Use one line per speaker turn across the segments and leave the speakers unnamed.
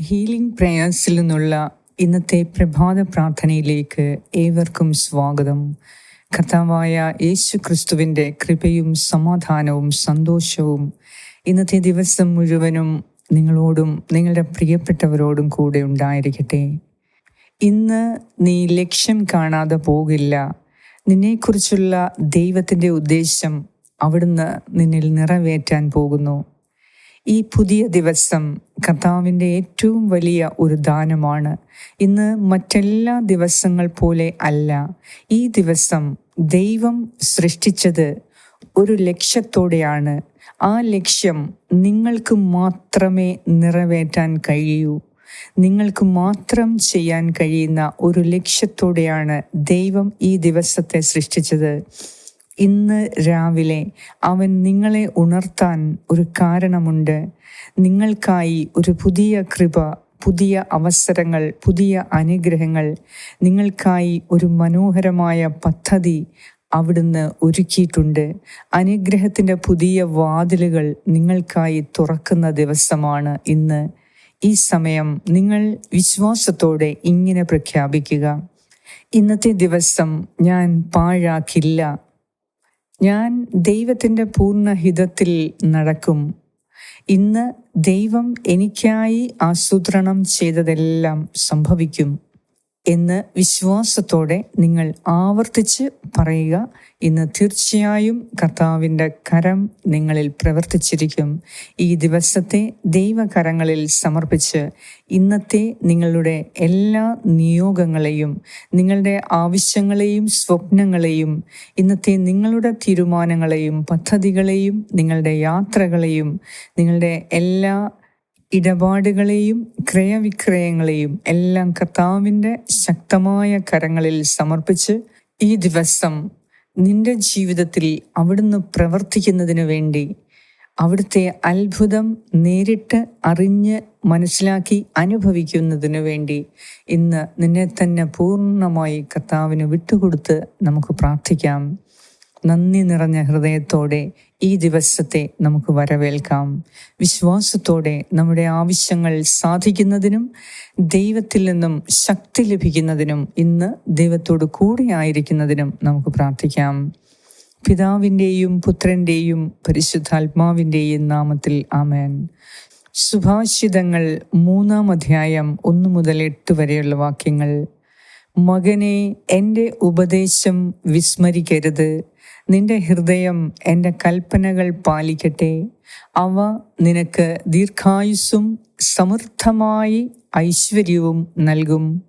Healing പ്രേയേഴ്സിൽ നിന്നുള്ള ഇന്നത്തെ പ്രഭാത പ്രാർത്ഥനയിലേക്ക് ഏവർക്കും സ്വാഗതം. കർത്താവായ യേശു ക്രിസ്തുവിന്റെ കൃപയും സമാധാനവും സന്തോഷവും ഇന്നത്തെ ദിവസം മുഴുവനും നിങ്ങളോടും നിങ്ങളുടെ പ്രിയപ്പെട്ടവരോടും കൂടെ ഉണ്ടായിരിക്കട്ടെ. ഇന്ന് നീ ലക്ഷ്യം കാണാതെ പോകില്ല. നിന്നെക്കുറിച്ചുള്ള ദൈവത്തിന്റെ ഉദ്ദേശം അവിടുന്ന് നിന്നിൽ നിറവേറ്റാൻ പോകുന്നു. ഈ പുതിയ ദിവസം കർത്താവിന്റെ ഏറ്റവും വലിയ ഒരു ദാനമാണ്. ഇന്ന് മറ്റെല്ലാ ദിവസങ്ങൾ പോലെ അല്ല ഈ ദിവസം ദൈവം സൃഷ്ടിച്ചത് ഒരു ലക്ഷ്യത്തോടെയാണ്. ആ ലക്ഷ്യം നിങ്ങൾക്ക് മാത്രമേ നിറവേറ്റാൻ കഴിയൂ. നിങ്ങൾക്ക് മാത്രം ചെയ്യാൻ കഴിയുന്ന ഒരു ലക്ഷ്യത്തോടെയാണ് ദൈവം ഈ ദിവസത്തെ സൃഷ്ടിച്ചത്. ഇന്ന് രാവിലെ അവൻ നിങ്ങളെ ഉണർത്താൻ ഒരു കാരണമുണ്ട്. നിങ്ങൾക്കായി ഒരു പുതിയ കൃപ പുതിയ അവസരങ്ങൾ പുതിയ അനുഗ്രഹങ്ങൾ നിങ്ങൾക്കായി ഒരു മനോഹരമായ പദ്ധതി അവിടുന്ന് ഒരുക്കിയിട്ടുണ്ട്. അനുഗ്രഹത്തിന്റെ പുതിയ വാതിലുകൾ നിങ്ങൾക്കായി തുറക്കുന്ന ദിവസമാണ് ഇന്ന്. ഈ സമയം നിങ്ങൾ വിശ്വാസത്തോടെ ഇങ്ങനെ പ്രഖ്യാപിക്കുക. ഇന്നത്തെ ദിവസം ഞാൻ പാഴാക്കില്ല. ഞാൻ ദൈവത്തിന്റെ പൂർണഹിതത്തിൽ നടക്കും. ഇന്ന് ദൈവം എനിക്കായി ആസൂത്രണം ചെയ്തതെല്ലാം സംഭവിക്കും. എന്ന് വിശ്വാസത്തോടെ നിങ്ങൾ ആവർത്തിച്ച് പറയുക ഇന്ന് തീർച്ചയായും കർത്താവിന്റെ കരം നിങ്ങളിൽ പ്രവർത്തിച്ചിരിക്കും. ഈ ദിവസത്തെ ദൈവകരങ്ങളിൽ സമർപ്പിച്ച് ഇന്നത്തെ നിങ്ങളുടെ എല്ലാ നിയോഗങ്ങളെയും നിങ്ങളുടെ ആവശ്യങ്ങളെയും സ്വപ്നങ്ങളെയും ഇന്നത്തെ നിങ്ങളുടെ തീരുമാനങ്ങളെയും പദ്ധതികളെയും നിങ്ങളുടെ യാത്രകളെയും നിങ്ങളുടെ എല്ലാ ഇടപാടുകളെയും ക്രയവിക്രയങ്ങളെയും എല്ലാം കർത്താവിന്റെ ശക്തമായ കരങ്ങളിൽ സമർപ്പിച്ച് ഈ ദിവസം നിന്റെ ജീവിതത്തിൽ അവിടുന്ന് പ്രവർത്തിക്കുന്നതിന് വേണ്ടി അവിടുത്തെ അത്ഭുതം നേരിട്ട് അറിഞ്ഞ് മനസ്സിലാക്കി അനുഭവിക്കുന്നതിനു വേണ്ടി ഇന്ന് നിന്നെ തന്നെ പൂർണമായി കർത്താവിന് വിട്ടുകൊടുത്ത് നമുക്ക് പ്രാർത്ഥിക്കാം. നന്ദി നിറഞ്ഞ ഹൃദയത്തോടെ ഈ ദിവസത്തെ നമുക്ക് വരവേൽക്കാം. വിശ്വാസത്തോടെ നമ്മുടെ ആവശ്യങ്ങൾ സാധിക്കുന്നതിനും ദൈവത്തിൽ നിന്നും ശക്തി ലഭിക്കുന്നതിനും ഇന്ന് ദൈവത്തോട് കൂടെ ആയിരിക്കുന്നതിനും നമുക്ക് പ്രാർത്ഥിക്കാം. പിതാവിന്റെയും പുത്രന്റെയും പരിശുദ്ധാത്മാവിന്റെയും നാമത്തിൽ ആമേൻ. സുഭാഷിതങ്ങൾ മൂന്നാം അധ്യായം ഒന്നു മുതൽ എട്ട് വരെയുള്ള വാക്യങ്ങൾ. മകനെ എന്റെ ഉപദേശം വിസ്മരിക്കരുത്. നിന്റെ ഹൃദയം എന്റെ കൽപ്പനകൾ പാലിക്കട്ടെ. അവ നിനക്ക് ദീർഘായുസ്സും സമൃദ്ധമായി ഐശ്വര്യവും നൽകും.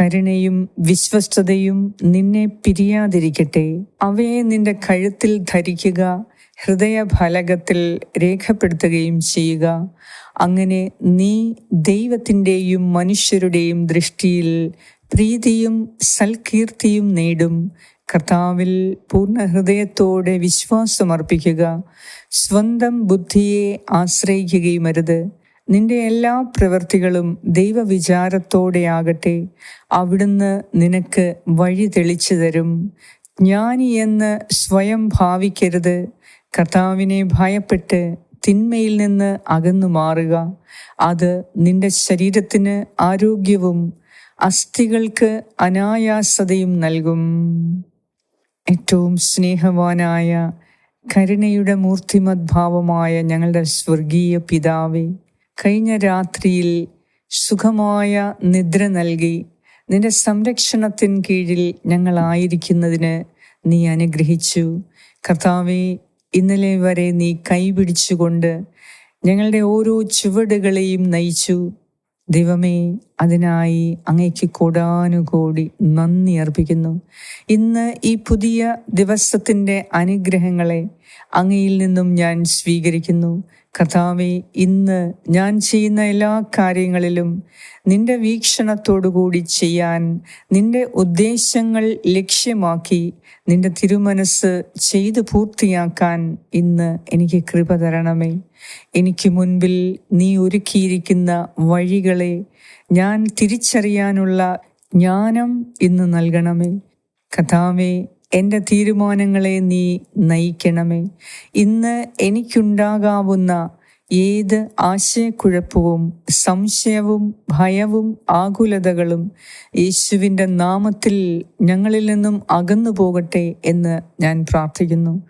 കരുണയും വിശ്വസ്തതയും നിന്നെ പിരിയാതിരിക്കട്ടെ. അവയെ നിന്റെ കഴുത്തിൽ ധരിക്കുക ഹൃദയഫലകത്തിൽ രേഖപ്പെടുത്തുകയും ചെയ്യുക. അങ്ങനെ നീ ദൈവത്തിന്റെയും മനുഷ്യരുടെയും ദൃഷ്ടിയിൽ പ്രീതിയും സൽകീർത്തിയും നേടും. കർത്താവിൽ പൂർണ ഹൃദയത്തോടെ വിശ്വാസമർപ്പിക്കുക സ്വന്തം ബുദ്ധിയെ ആശ്രയിക്കുകയും അരുത് നിന്റെ എല്ലാ പ്രവൃത്തികളും ദൈവവിചാരത്തോടെയാകട്ടെ അവിടുന്ന് നിനക്ക് വഴി തെളിച്ചു തരും. ജ്ഞാനി എന്ന് സ്വയം ഭാവിക്കരുത്. കർത്താവിനെ ഭയപ്പെട്ട് തിന്മയിൽ നിന്ന് അകന്നു മാറുക. അത് നിന്റെ ശരീരത്തിന് ആരോഗ്യവും അസ്ഥികൾക്ക് അനായാസതയും നൽകും. ഏറ്റവും സ്നേഹവാനായ കരുണയുടെ മൂർത്തിമദ്ഭാവമായ ഞങ്ങളുടെ സ്വർഗീയ പിതാവെ കഴിഞ്ഞ രാത്രിയിൽ സുഖമായ നിദ്ര നൽകി നിന്റെ സംരക്ഷണത്തിൻ കീഴിൽ ഞങ്ങളായിരിക്കുന്നതിന് നീ അനുഗ്രഹിച്ചു. കർത്താവെ ഇന്നലെ വരെ നീ കൈപിടിച്ചുകൊണ്ട് ഞങ്ങളുടെ ഓരോ ചുവടുകളെയും നയിച്ചു. ദൈവമേ അതിനായി അങ്ങയ്ക്ക് കൂടാനുകൂടി നന്ദി അർപ്പിക്കുന്നു. ഇന്ന് ഈ പുതിയ ദിവസത്തിന്റെ അനുഗ്രഹങ്ങളെ അങ്ങയിൽ നിന്നും ഞാൻ സ്വീകരിക്കുന്നു. കർത്താവെ ഇന്ന് ഞാൻ ചെയ്യുന്ന എല്ലാ കാര്യങ്ങളിലും നിന്റെ വീക്ഷണത്തോടുകൂടി ചെയ്യാൻ നിന്റെ ഉദ്ദേശങ്ങൾ ലക്ഷ്യമാക്കി നിന്റെ തിരുമനസ് ചെയ്തു പൂർത്തിയാക്കാൻ ഇന്ന് എനിക്ക് കൃപ തരണമേ. എനിക്ക് മുൻപിൽ നീ ഒരുക്കിയിരിക്കുന്ന വഴികളെ ഞാൻ തിരിച്ചറിയാനുള്ള ജ്ഞാനം ഇന്ന് നൽകണമേ. കഥാവേ എന്റെ തീരുമാനങ്ങളെ നീ നയിക്കണമേ. ഇന്ന് എനിക്കുണ്ടാകാവുന്ന ഏത് ആശയക്കുഴപ്പവും സംശയവും ഭയവും ആകുലതകളും യേശുവിന്റെ നാമത്തിൽ ഞങ്ങളിൽ നിന്നും അകന്നു പോകട്ടെ എന്ന് ഞാൻ പ്രാർത്ഥിക്കുന്നു.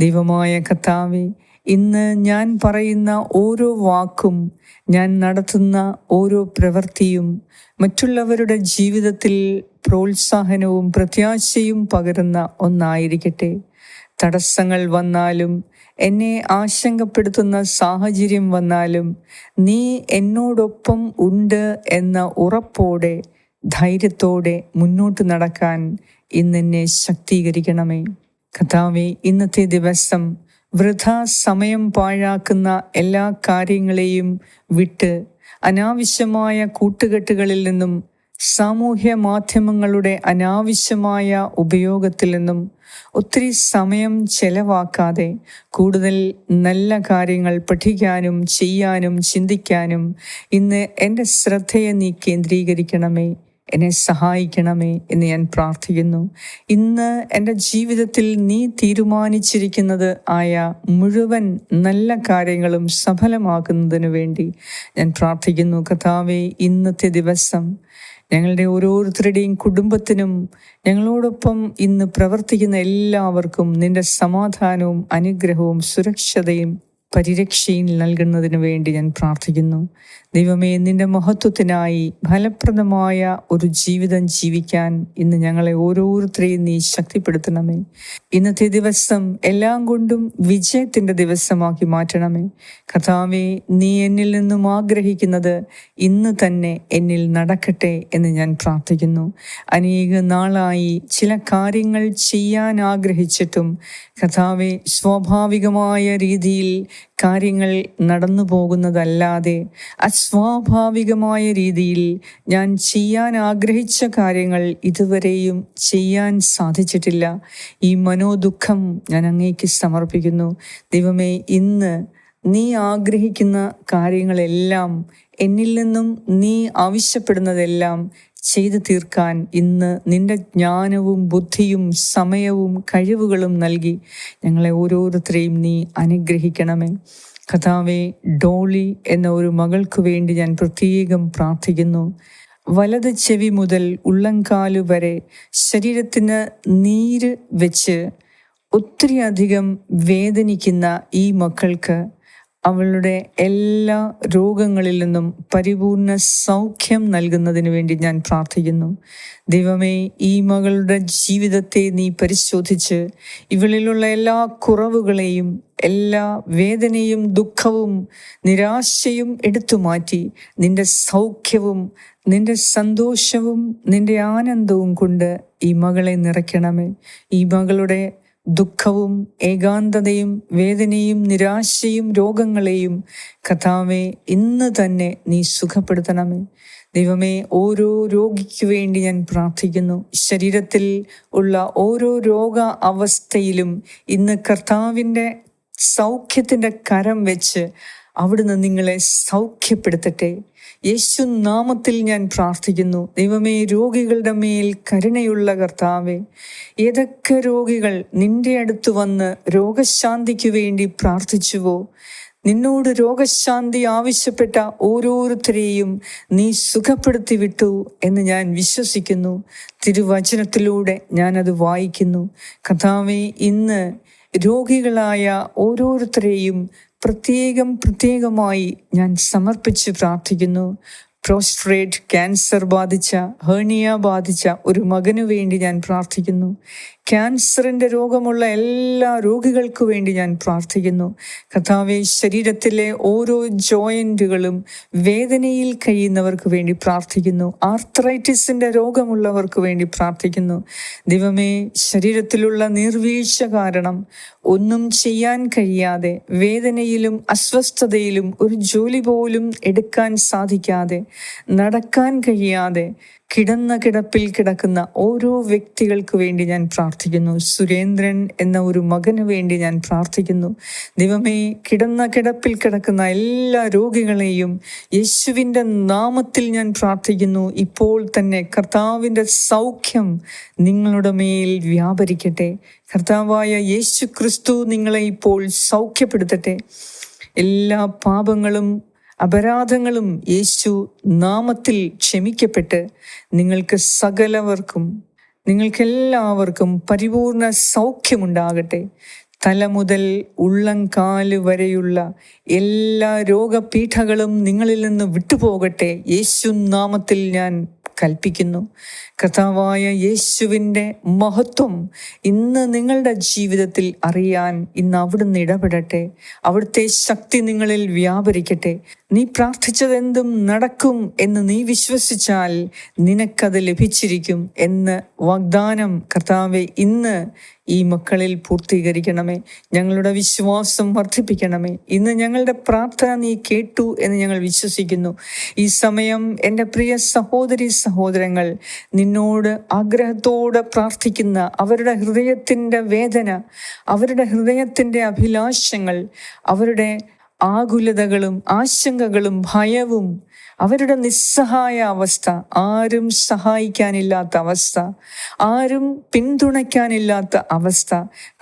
ദൈവമായ കർത്താവെ ഇന്ന് ഞാൻ പറയുന്ന ഓരോ വാക്കും ഞാൻ നടത്തുന്ന ഓരോ പ്രവൃത്തിയും മറ്റുള്ളവരുടെ ജീവിതത്തിൽ പ്രോത്സാഹനവും പ്രത്യാശയും പകരുന്ന ഒന്നായിരിക്കട്ടെ. തടസ്സങ്ങൾ വന്നാലും എന്നെ ആശങ്കപ്പെടുത്തുന്ന സാഹചര്യം വന്നാലും നീ എന്നോടൊപ്പം ഉണ്ട് എന്ന ഉറപ്പോടെ ധൈര്യത്തോടെ മുന്നോട്ട് നടക്കാൻ ഇന്നെന്നെ ശക്തീകരിക്കണമേ. കഥാവെ ഇന്നത്തെ ദിവസം വൃഥ സമയം പാഴാക്കുന്ന എല്ലാ കാര്യങ്ങളെയും വിട്ട് അനാവശ്യമായ കൂട്ടുകെട്ടുകളിൽ നിന്നും സാമൂഹ്യ മാധ്യമങ്ങളുടെ അനാവശ്യമായ ഉപയോഗത്തിൽ നിന്നും ഒത്തിരി സമയം ചെലവാക്കാതെ കൂടുതൽ നല്ല കാര്യങ്ങൾ പഠിക്കാനും ചെയ്യാനും ചിന്തിക്കാനും ഇന്ന് എന്റെ ശ്രദ്ധയെ നീ കേന്ദ്രീകരിക്കണമേ. എന്നെ സഹായിക്കണമേ എന്ന് ഞാൻ പ്രാർത്ഥിക്കുന്നു. ഇന്ന് എന്റെ ജീവിതത്തിൽ നീ തീരുമാനിച്ചിരിക്കുന്നത് ആയ മുഴുവൻ നല്ല കാര്യങ്ങളും സഫലമാക്കുന്നതിന് വേണ്ടി ഞാൻ പ്രാർത്ഥിക്കുന്നു. കഥാവെ ഇന്നത്തെ ദിവസം ഞങ്ങളുടെ ഓരോരുത്തരുടെയും കുടുംബത്തിനും ഞങ്ങളോടൊപ്പം ഇന്ന് പ്രവർത്തിക്കുന്ന എല്ലാവർക്കും നിന്റെ സമാധാനവും അനുഗ്രഹവും സുരക്ഷതയും പരിരക്ഷയും നൽകുന്നതിന് വേണ്ടി ഞാൻ പ്രാർത്ഥിക്കുന്നു. ദൈവമേ നിന്റെ മഹത്വത്തിനായി ഫലപ്രദമായ ഒരു ജീവിതം ജീവിക്കാൻ ഇന്ന് ഞങ്ങളെ ഓരോരുത്തരെയും നീ ശക്തിപ്പെടുത്തണമേ. ഇന്നത്തെ ദിവസം എല്ലാം കൊണ്ടും വിജയത്തിന്റെ ദിവസമാക്കി മാറ്റണമേ. കഥാവെ നീ എന്നിൽ നിന്നും ആഗ്രഹിക്കുന്നത് ഇന്ന് തന്നെ എന്നിൽ നടക്കട്ടെ എന്ന് ഞാൻ പ്രാർത്ഥിക്കുന്നു. അനേക നാളായി ചില കാര്യങ്ങൾ ചെയ്യാൻ ആഗ്രഹിച്ചിട്ടും കഥാവെ സ്വാഭാവികമായ രീതിയിൽ കാര്യങ്ങൾ നടന്നു പോകുന്നതല്ലാതെ അസ്വാഭാവികമായ രീതിയിൽ ഞാൻ ചെയ്യാൻ ആഗ്രഹിച്ച കാര്യങ്ങൾ ഇതുവരെയും ചെയ്യാൻ സാധിച്ചിട്ടില്ല. ഈ മനോദുഃഖം ഞാൻ അങ്ങേക്ക് സമർപ്പിക്കുന്നു. ദൈവമേ ഇന്ന് നീ ആഗ്രഹിക്കുന്ന കാര്യങ്ങളെല്ലാം എന്നിൽ നിന്നും നീ ആവശ്യപ്പെടുന്നതെല്ലാം ചെയ്തു തീർക്കാൻ ഇന്ന് നിന്റെ ജ്ഞാനവും ബുദ്ധിയും സമയവും കഴിവുകളും നൽകി ഞങ്ങളെ ഓരോരുത്തരെയും നീ അനുഗ്രഹിക്കണമേ. കഥാവെ ഡോളി എന്ന ഒരു മകൾക്ക് വേണ്ടി ഞാൻ പ്രത്യേകം പ്രാർത്ഥിക്കുന്നു. വലത് ചെവി മുതൽ ഉള്ളംകാലു വരെ ശരീരത്തിന് നീര് വെച്ച് ഒത്തിരി അധികം വേദനിക്കുന്ന ഈ മക്കൾക്ക് അവളുടെ എല്ലാ രോഗങ്ങളിൽ നിന്നും പരിപൂർണ സൗഖ്യം നൽകുന്നതിന് വേണ്ടി ഞാൻ പ്രാർത്ഥിക്കുന്നു. ദൈവമേ ഈ മകളുടെ ജീവിതത്തെ നീ പരിശോധിച്ച് ഇവളിലുള്ള എല്ലാ കുറവുകളെയും എല്ലാ വേദനയും ദുഃഖവും നിരാശയും എടുത്തു മാറ്റി നിന്റെ സൗഖ്യവും നിന്റെ സന്തോഷവും നിന്റെ ആനന്ദവും കൊണ്ട് ഈ മകളെ നിറയ്ക്കണമേ. ഈ മകളുടെ ദുഃഖവും ഏകാന്തതയും വേദനയും നിരാശയും രോഗങ്ങളെയും കഥാവെ ഇന്ന് തന്നെ നീ സുഖപ്പെടുത്തണമേ. ദൈവമേ ഓരോ രോഗിക്ക് വേണ്ടി ഞാൻ പ്രാർത്ഥിക്കുന്നു. ശരീരത്തിൽ ഉള്ള ഓരോ രോഗ അവസ്ഥയിലും ഇന്ന് കർത്താവിന്റെ സൗഖ്യത്തിന്റെ കരം വെച്ച് അവിടുന്ന് നിങ്ങളെ സൗഖ്യപ്പെടുത്തട്ടെ. യേശു നാമത്തിൽ ഞാൻ പ്രാർത്ഥിക്കുന്നു. ദൈവമേ രോഗികളുടെ മേൽ കരുണയുള്ള കർത്താവെ ഏതൊക്കെ രോഗികൾ നിന്റെ അടുത്ത് വന്ന് രോഗശാന്തിക്ക് വേണ്ടി പ്രാർത്ഥിച്ചുവോ നിന്നോട് രോഗശാന്തി ആവശ്യപ്പെട്ട ഓരോരുത്തരെയും നീ സുഖപ്പെടുത്തി വിട്ടു എന്ന് ഞാൻ വിശ്വസിക്കുന്നു. തിരുവചനത്തിലൂടെ ഞാനത് വായിക്കുന്നു. കഥാവെ ഇന്ന് രോഗികളായ ഓരോരുത്തരെയും പ്രത്യേകം പ്രത്യേകമായി ഞാൻ സമർപ്പിച്ച് പ്രാർത്ഥിക്കുന്നു. പ്രോസ്ട്രേറ്റ് ക്യാൻസർ ബാധിച്ച ഹേണിയ ബാധിച്ച ഒരു മകനു വേണ്ടി ഞാൻ പ്രാർത്ഥിക്കുന്നു. ക്യാൻസറിന്റെ രോഗമുള്ള എല്ലാ രോഗികൾക്കു വേണ്ടി ഞാൻ പ്രാർത്ഥിക്കുന്നു. കഥാവെ ശരീരത്തിലെ ഓരോ ജോയിന്റുകളും വേദനയിൽ കഴിയുന്നവർക്ക് വേണ്ടി പ്രാർത്ഥിക്കുന്നു. ആർത്രൈറ്റിസിന്റെ രോഗമുള്ളവർക്ക് വേണ്ടി പ്രാർത്ഥിക്കുന്നു. ദൈവമേ ശരീരത്തിലുള്ള നീർവീഴ്ച കാരണം ഒന്നും ചെയ്യാൻ കഴിയാതെ വേദനയിലും അസ്വസ്ഥതയിലും ഒരു ജോലി പോലും എടുക്കാൻ സാധിക്കാതെ നടക്കാൻ കഴിയാതെ കിടന്ന കിടപ്പിൽ കിടക്കുന്ന ഓരോ വ്യക്തികൾക്ക് വേണ്ടി ഞാൻ പ്രാർത്ഥിക്കുന്നു. സുരേന്ദ്രൻ എന്ന ഒരു മകന് വേണ്ടി ഞാൻ പ്രാർത്ഥിക്കുന്നു. ദൈവമേ കിടന്ന കിടപ്പിൽ കിടക്കുന്ന എല്ലാ രോഗികളെയും യേശുവിന്റെ നാമത്തിൽ ഞാൻ പ്രാർത്ഥിക്കുന്നു. ഇപ്പോൾ തന്നെ കർത്താവിന്റെ സൗഖ്യം നിങ്ങളുടെ മേൽ വ്യാപരിക്കട്ടെ. കർത്താവായ യേശു ക്രിസ്തു നിങ്ങളെ ഇപ്പോൾ സൗഖ്യപ്പെടുത്തട്ടെ. എല്ലാ പാപങ്ങളും അപരാധങ്ങളും യേശു നാമത്തിൽ ക്ഷമിക്കപ്പെട്ട് നിങ്ങൾക്ക് സകലവർക്കും നിങ്ങൾക്കെല്ലാവർക്കും പരിപൂർണ സൗഖ്യമുണ്ടാകട്ടെ. തല മുതൽ ഉള്ളംകാൽ വരെയുള്ള എല്ലാ രോഗപീഠകളും നിങ്ങളിൽ നിന്ന് വിട്ടുപോകട്ടെ. യേശു നാമത്തിൽ ഞാൻ കൽപ്പിക്കുന്നു. കർത്താവായ യേശുവിന്റെ മഹത്വം ഇന്ന് നിങ്ങളുടെ ജീവിതത്തിൽ അറിയാൻ ഇന്ന് അവിടുന്ന് ഇടപെടട്ടെ. അവിടുത്തെ ശക്തി നിങ്ങളിൽ വ്യാപരിക്കട്ടെ. നീ പ്രാർത്ഥിച്ചതെന്തും നടക്കും എന്ന് നീ വിശ്വസിച്ചാൽ നിനക്കത് ലഭിച്ചിരിക്കും എന്ന് വാഗ്ദാനം കർത്താവെ ഇന്ന് ഈ മക്കളിൽ പൂർത്തീകരിക്കണമേ. ഞങ്ങളുടെ വിശ്വാസം വർദ്ധിപ്പിക്കണമേ. ഇന്ന് ഞങ്ങളുടെ പ്രാർത്ഥന നീ കേട്ടു എന്ന് ഞങ്ങൾ വിശ്വസിക്കുന്നു. ഈ സമയം എന്റെ പ്രിയ സഹോദരി സഹോദരങ്ങൾ നിന്നോട് ആഗ്രഹത്തോടെ പ്രാർത്ഥിക്കുന്ന അവരുടെ ഹൃദയത്തിന്റെ വേദന അവരുടെ ഹൃദയത്തിന്റെ അഭിലാഷങ്ങൾ അവരുടെ ആകുലതകളും ആശങ്കകളും ഭയവും അവരുടെ നിസ്സഹായ അവസ്ഥ ആരും സഹായിക്കാനില്ലാത്ത അവസ്ഥ ആരും പിന്തുണയ്ക്കാനില്ലാത്ത അവസ്ഥ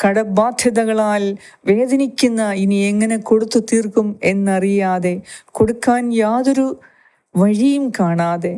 കടബാധ്യതകളാൽ വേദനിക്കുന്ന ഇനി എങ്ങനെ കൊടുത്തു തീർക്കും എന്നറിയാതെ കൊടുക്കാൻ യാതൊരു വഴിയും കാണാതെ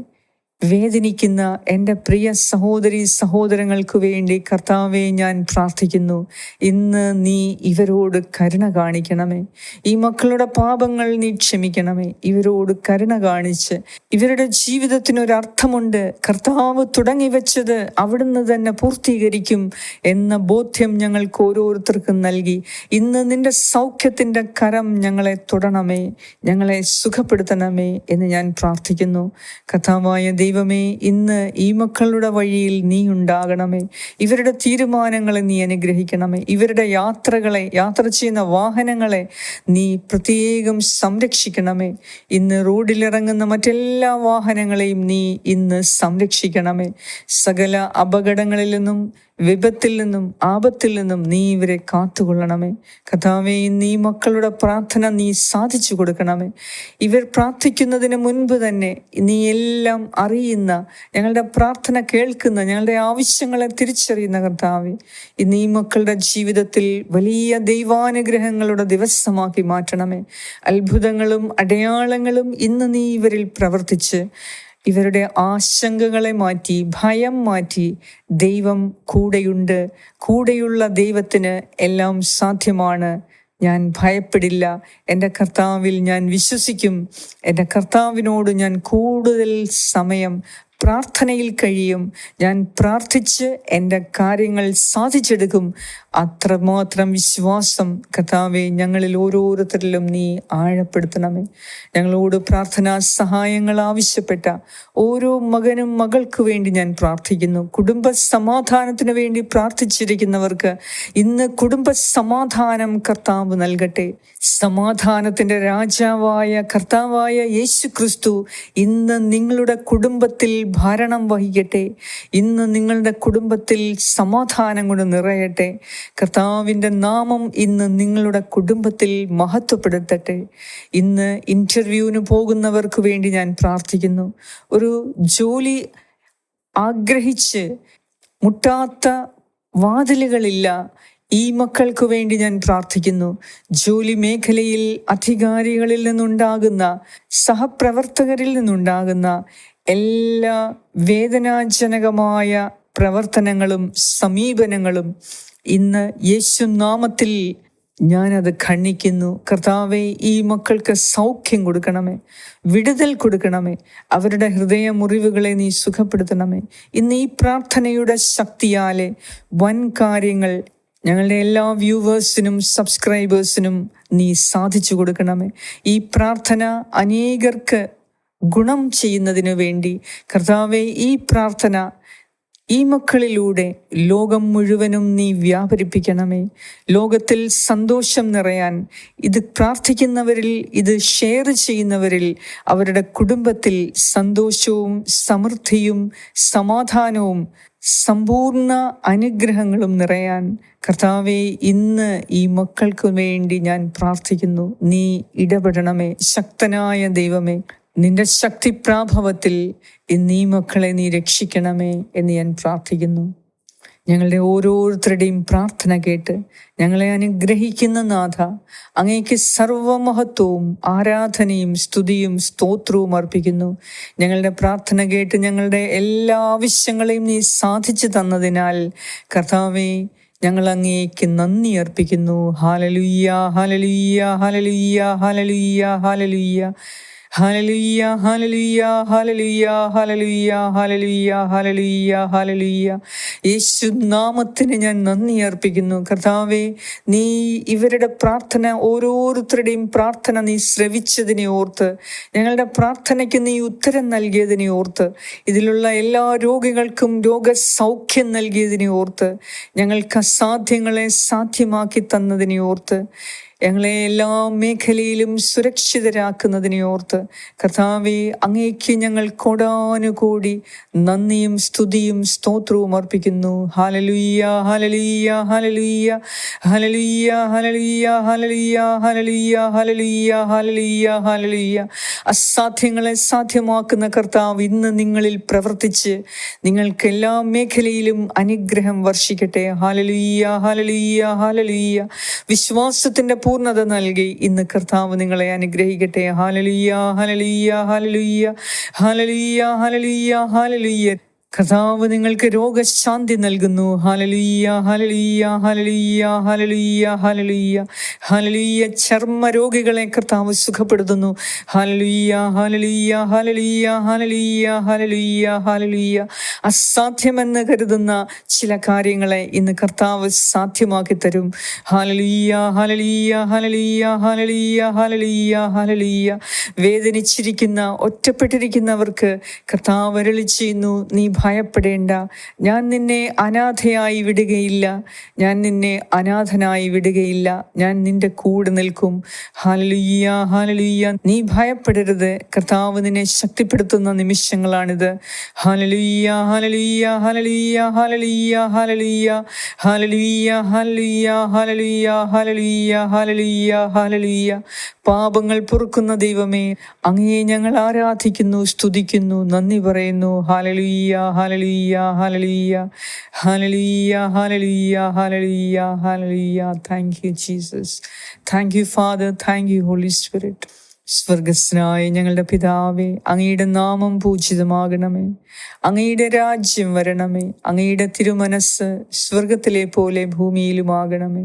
വേദനിക്കുന്ന എന്റെ പ്രിയ സഹോദരി സഹോദരങ്ങൾക്ക് വേണ്ടി കർത്താവെ ഞാൻ പ്രാർത്ഥിക്കുന്നു. ഇന്ന് നീ ഇവരോട് കരുണ കാണിക്കണമേ. ഈ മക്കളുടെ പാപങ്ങൾ നീ ക്ഷമിക്കണമേ. ഇവരോട് കരുണ കാണിച്ച് ഇവരുടെ ജീവിതത്തിനൊരർത്ഥമുണ്ട് കർത്താവ് തുടങ്ങി വെച്ചത് അവിടുന്ന് തന്നെ പൂർത്തീകരിക്കും എന്ന ബോധ്യം ഞങ്ങൾക്ക് ഓരോരുത്തർക്കും നൽകി. ഇന്ന് നിന്റെ സൗഖ്യത്തിന്റെ കരം ഞങ്ങളെ തൊടണമേ. ഞങ്ങളെ സുഖപ്പെടുത്തണമേ എന്ന് ഞാൻ പ്രാർത്ഥിക്കുന്നു. കഥാവായ ദൈവമേ ഇന്ന് ഈ മക്കളുടെ വഴിയിൽ നീ ഉണ്ടാകണമേ. ഇവരുടെ തീരുമാനങ്ങളെ നീ അനുഗ്രഹിക്കണമേ. ഇവരുടെ യാത്രകളെ യാത്ര ചെയ്യുന്ന വാഹനങ്ങളെ നീ പ്രത്യേകം സംരക്ഷിക്കണമേ. ഇന്ന് റോഡിലിറങ്ങുന്ന മറ്റെല്ലാ വാഹനങ്ങളെയും നീ ഇന്ന് സംരക്ഷിക്കണമേ. സകല അപകടങ്ങളിൽ നിന്നും വിപത്തിൽ നിന്നും ആപത്തിൽ നിന്നും നീ ഇവരെ കാത്തുകൊള്ളണമേ. കഥാവേ നീ മക്കളുടെ പ്രാർത്ഥന നീ സാധിച്ചു കൊടുക്കണമേ. ഇവർ പ്രാർത്ഥിക്കുന്നതിന് മുൻപ് തന്നെ നീ എല്ലാം അറിയുന്ന ഞങ്ങളുടെ പ്രാർത്ഥന കേൾക്കുന്ന ഞങ്ങളുടെ ആവശ്യങ്ങളെ തിരിച്ചറിയുന്ന കർത്താവെ നീ മക്കളുടെ ജീവിതത്തിൽ വലിയ ദൈവാനുഗ്രഹങ്ങളുടെ ദിവസമാക്കി മാറ്റണമേ. അത്ഭുതങ്ങളും അടയാളങ്ങളും ഇന്ന് നീ ഇവരിൽ പ്രവർത്തിച്ച് ഇവരുടെ ആശങ്കകളെ മാറ്റി ഭയം മാറ്റി ദൈവം കൂടെയുണ്ട്. കൂടെയുള്ള ദൈവത്തിന് എല്ലാം സാധ്യമാണ്. ഞാൻ ഭയപ്പെടില്ല. എന്റെ കർത്താവിൽ ഞാൻ വിശ്വസിക്കും. എന്റെ കർത്താവിനോട് ഞാൻ കൂടുതൽ സമയം പ്രാർത്ഥനയിൽ കഴിയും. ഞാൻ പ്രാർത്ഥിച്ച് എന്റെ കാര്യങ്ങൾ സാധിച്ചെടുക്കും. അത്രമാത്രം വിശ്വാസം കഥാവെ ഞങ്ങളിൽ ഓരോരുത്തരിലും നീ ആഴപ്പെടുത്തണമേ. ഞങ്ങളോട് പ്രാർത്ഥനാ സഹായങ്ങൾ ആവശ്യപ്പെട്ട ഓരോ മകനും മകൾക്ക് വേണ്ടി ഞാൻ പ്രാർത്ഥിക്കുന്നു. കുടുംബ സമാധാനത്തിന് വേണ്ടി പ്രാർത്ഥിച്ചിരിക്കുന്നവർക്ക് ഇന്ന് കുടുംബ സമാധാനം കർത്താവ് നൽകട്ടെ. സമാധാനത്തിന്റെ രാജാവായ കർത്താവായ യേശു ക്രിസ്തു ഇന്ന് നിങ്ങളുടെ കുടുംബത്തിൽ ഭരണം വഹിക്കട്ടെ. ഇന്ന് നിങ്ങളുടെ കുടുംബത്തിൽ സമാധാനം കൊണ്ട് നിറയട്ടെ. കർത്താവിന്റെ നാമം ഇന്ന് നിങ്ങളുടെ കുടുംബത്തിൽ മഹത്വപ്പെടുത്തട്ടെ. ഇന്ന് ഇന്റർവ്യൂവിന് പോകുന്നവർക്ക് വേണ്ടി ഞാൻ പ്രാർത്ഥിക്കുന്നു. ഒരു ജോലി ആഗ്രഹിച്ച് മുട്ടാത്ത വാതിലുകളില്ല. ഈ മക്കൾക്ക് വേണ്ടി ഞാൻ പ്രാർത്ഥിക്കുന്നു. ജോലി മേഖലയിൽ അധികാരികളിൽ നിന്നുണ്ടാകുന്ന സഹപ്രവർത്തകരിൽ നിന്നുണ്ടാകുന്ന എല്ലാ വേദനാജനകമായ പ്രവർത്തനങ്ങളും സമീപനങ്ങളും ഇന്ന് യേശു നാമത്തിൽ ഞാനത് ഖണ്ഡിക്കുന്നു. കർത്താവെ ഈ മക്കൾക്ക് സൗഖ്യം കൊടുക്കണമേ. വിടുതൽ കൊടുക്കണമേ. അവരുടെ ഹൃദയ മുറിവുകളെ നീ സുഖപ്പെടുത്തണമേ. ഇന്ന് ഈ പ്രാർത്ഥനയുടെ ശക്തിയാലെ വൻ കാര്യങ്ങൾ ഞങ്ങളുടെ എല്ലാ വ്യൂവേഴ്സിനും സബ്സ്ക്രൈബേഴ്സിനും നീ സാധിച്ചു കൊടുക്കണമേ. ഈ പ്രാർത്ഥന അനേകർക്ക് ഗുണം ചെയ്യുന്നതിനു വേണ്ടി കർത്താവെ ഈ പ്രാർത്ഥന ഈ മക്കളിലൂടെ ലോകം മുഴുവനും നീ വ്യാപരിപ്പിക്കണമേ. ലോകത്തിൽ സന്തോഷം നിറയാൻ ഇത് പ്രാർത്ഥിക്കുന്നവരിൽ ഇത് ഷെയർ ചെയ്യുന്നവരിൽ അവരുടെ കുടുംബത്തിൽ സന്തോഷവും സമൃദ്ധിയും സമാധാനവും സമ്പൂർണ അനുഗ്രഹങ്ങളും നിറയാൻ. കർത്താവെ ഇന്ന് ഈ മക്കൾക്ക് വേണ്ടി ഞാൻ പ്രാർത്ഥിക്കുന്നു. നീ ഇടപെടണമേ. ശക്തനായ ദൈവമേ. നിന്റെ ശക്തിപ്രാഭവത്തിൽ ഇന്ന് ഈ മക്കളെ നീ രക്ഷിക്കണമേ എന്ന് ഞാൻ പ്രാർത്ഥിക്കുന്നു. ഞങ്ങളുടെ ഓരോരുത്തരുടെയും പ്രാർത്ഥന കേട്ട് ഞങ്ങളെ അനുഗ്രഹിക്കുന്ന നാഥ അങ്ങേക്ക് സർവമഹത്വവും ആരാധനയും സ്തുതിയും സ്തോത്രവും അർപ്പിക്കുന്നു. ഞങ്ങളുടെ പ്രാർത്ഥന കേട്ട് ഞങ്ങളുടെ എല്ലാ ആവശ്യങ്ങളെയും നീ സാധിച്ചു തന്നതിനാൽ കർത്താവെ ഞങ്ങൾ അങ്ങേക്ക് നന്ദി അർപ്പിക്കുന്നു. ഹാലലുയ്യ hallelujah hallelujah hallelujah hallelujah hallelujah hallelujah hallelujah hallelujah hallelujah hallelujah ഹാലലുയ്യ യേശു നാമത്തിന് ഞാൻ നന്ദി അർപ്പിക്കുന്നു. കർത്താവെ നീ ഇവരുടെ പ്രാർത്ഥന ഓരോരുത്തരുടെയും പ്രാർത്ഥന നീ ശ്രവിച്ചതിനെ ഓർത്ത് ഞങ്ങളുടെ പ്രാർത്ഥനയ്ക്ക് നീ ഉത്തരം നൽകിയതിനെ ഓർത്ത് ഇതിലുള്ള എല്ലാ രോഗികൾക്കും രോഗസൗഖ്യം നൽകിയതിനെ ഓർത്ത് ഞങ്ങൾക്ക് അസാധ്യങ്ങളെ സാധ്യമാക്കി തന്നതിനെ ഓർത്ത് ഞങ്ങളെ എല്ലാ മേഖലയിലും സുരക്ഷിതരാക്കുന്നതിനെ ഓർത്ത് കർത്താവെ അങ്ങേക്ക് ഞങ്ങൾ കൊടാനുകൂടി നന്ദിയും സ്തുതിയും സ്തോത്രവും അർപ്പിക്കുന്നു. ഹലലുയ്യ ഹലലുയ്യ ഹലലുയ്യ ഹലലുയ്യ ഹലലുയ്യ ഹലലുയ്യ ഹലലുയ്യ ഹലലുയ്യ ഹലലുയ്യ ഹലലുയ്യ അസാധ്യങ്ങളെ സാധ്യമാക്കുന്ന കർത്താവ് ഇന്ന് നിങ്ങളിൽ പ്രവർത്തിച്ച് നിങ്ങൾക്ക് എല്ലാ മേഖലയിലും അനുഗ്രഹം വർഷിക്കട്ടെ. ഹാലലുയ്യ ഹാലലുയ്യ ഹാലലുയ്യ വിശ്വാസത്തിന്റെ പൂർണത നൽകി. ഇന്ന് കർത്താവ് നിങ്ങളെ അനുഗ്രഹിക്കട്ടെ. ഹാലലുയ്യ ഹാലലുയ്യ ഹാലലുയ്യ ഹാലലുയ്യ ഹാലലുയ്യ ഹാലലുയ്യ കർത്താവ് നിങ്ങൾക്ക് രോഗശാന്തി നൽകുന്നു ഹലലുയ്യ ഹലലുയ്യ ഹലലുയ്യ ഹലലുയ്യ ഹലലുയ്യ ഹലലുയ്യ ചർമ്മ രോഗികളെ കർത്താവ് സുഖപ്പെടുത്തുന്നു ഹലലുയ്യ ഹലലുയ്യ ഹലലുയ്യ ഹലലുയ്യ ഹലലുയ്യ ഹലലുയ്യ അസാധ്യമെന്ന് കരുതുന്ന ചില കാര്യങ്ങളെ ഇന്ന് കർത്താവ് സാധ്യമാക്കി തരും ഹലലുയ്യ ഹലലുയ്യ ഹലലുയ്യ ഹലലുയ്യ ഹലലുയ്യ ഹലലുയ്യ വേദനിച്ചിരിക്കുന്ന ഒറ്റപ്പെട്ടിരിക്കുന്നവർക്ക് കർത്താവ് അരളി ചെയ്യുന്നു നീ ഭയപ്പെടേണ്ട. ഞാൻ നിന്നെ അനാഥയായി വിടുകയില്ല. ഞാൻ നിന്നെ അനാഥനായി വിടുകയില്ല. ഞാൻ നിന്റെ കൂടെ നിൽക്കും. ഹാലലുയ്യ ഹാലലുയ്യ നീ ഭയപ്പെടരുത്. കർത്താവ് നിന്നെ ശക്തിപ്പെടുത്തുന്ന നിമിഷങ്ങളാണിത്. ഹാലലുയ്യ hallelujah hallelujah hallelujah hallelujah hallelujah hallelujah hallelujah hallelujah hallelujah ഹാലലുയ്യ പാപങ്ങൾ പൊറുക്കുന്ന ദൈവമേ അങ്ങയെ ഞങ്ങൾ ആരാധിക്കുന്നു സ്തുതിക്കുന്നു നന്ദി പറയുന്നു. ഹാലലുയ്യ ഹാലലുയ്യ ഹാലലുയ്യ hallelujah hallelujah hallelujah hallelujah thank you Jesus thank you father thank you holy spirit സ്വർഗസ്നായ ഞങ്ങളുടെ പിതാവേ അങ്ങയുടെ നാമം പൂജിതമാകണമേ. അങ്ങയുടെ രാജ്യം വരണമേ. അങ്ങയുടെ തിരുമനസ് സ്വർഗത്തിലെ പോലെ ഭൂമിയിലുമാകണമേ.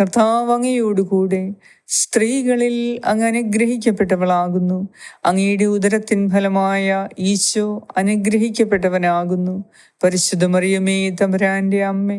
കർത്താവ് സ്ത്രീകളിൽ അങ്ങ് അനുഗ്രഹിക്കപ്പെട്ടവളാകുന്നു അങ്ങയുടെ ഉദരത്തിൻ ഫലമായ ഈശോ അനുഗ്രഹിക്കപ്പെട്ടവനാകുന്നു. പരിശുദ്ധമറിയമേ തമ്പുരാന്റെ അമ്മേ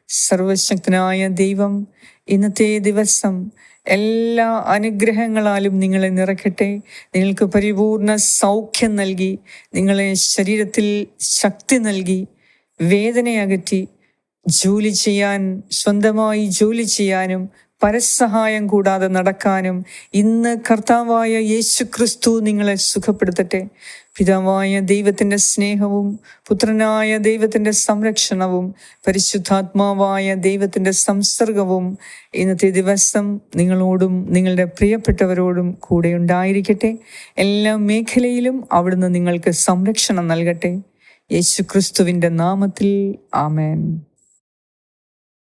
സർവശക്തനായ ദൈവം ഇന്നത്തെ ദിവസം എല്ലാ അനുഗ്രഹങ്ങളാലും നിങ്ങളെ നിറക്കട്ടെ നിങ്ങൾക്ക് പരിപൂർണ സൗഖ്യം നൽകി നിങ്ങളെ ശരീരത്തിൽ ശക്തി നൽകി വേദനയകറ്റി ജോലി ചെയ്യാൻ സ്വന്തമായി ജോലി ചെയ്യാനും പരസഹായം കൂടാതെ നടക്കാനും ഇന്ന് കർത്താവായ യേശു ക്രിസ്തു നിങ്ങളെ സുഖപ്പെടുത്തട്ടെ. പിതാവായ ദൈവത്തിന്റെ സ്നേഹവും പുത്രനായ ദൈവത്തിന്റെ സംരക്ഷണവും പരിശുദ്ധാത്മാവായ ദൈവത്തിന്റെ സംസർഗവും ഇന്നത്തെ ദിവസം നിങ്ങളോടും നിങ്ങളുടെ പ്രിയപ്പെട്ടവരോടും കൂടെ ഉണ്ടായിരിക്കട്ടെ. എല്ലാ മേഖലയിലും അവിടുന്ന് നിങ്ങൾക്ക് സംരക്ഷണം നൽകട്ടെ. യേശു ക്രിസ്തുവിന്റെ നാമത്തിൽ ആമേൻ.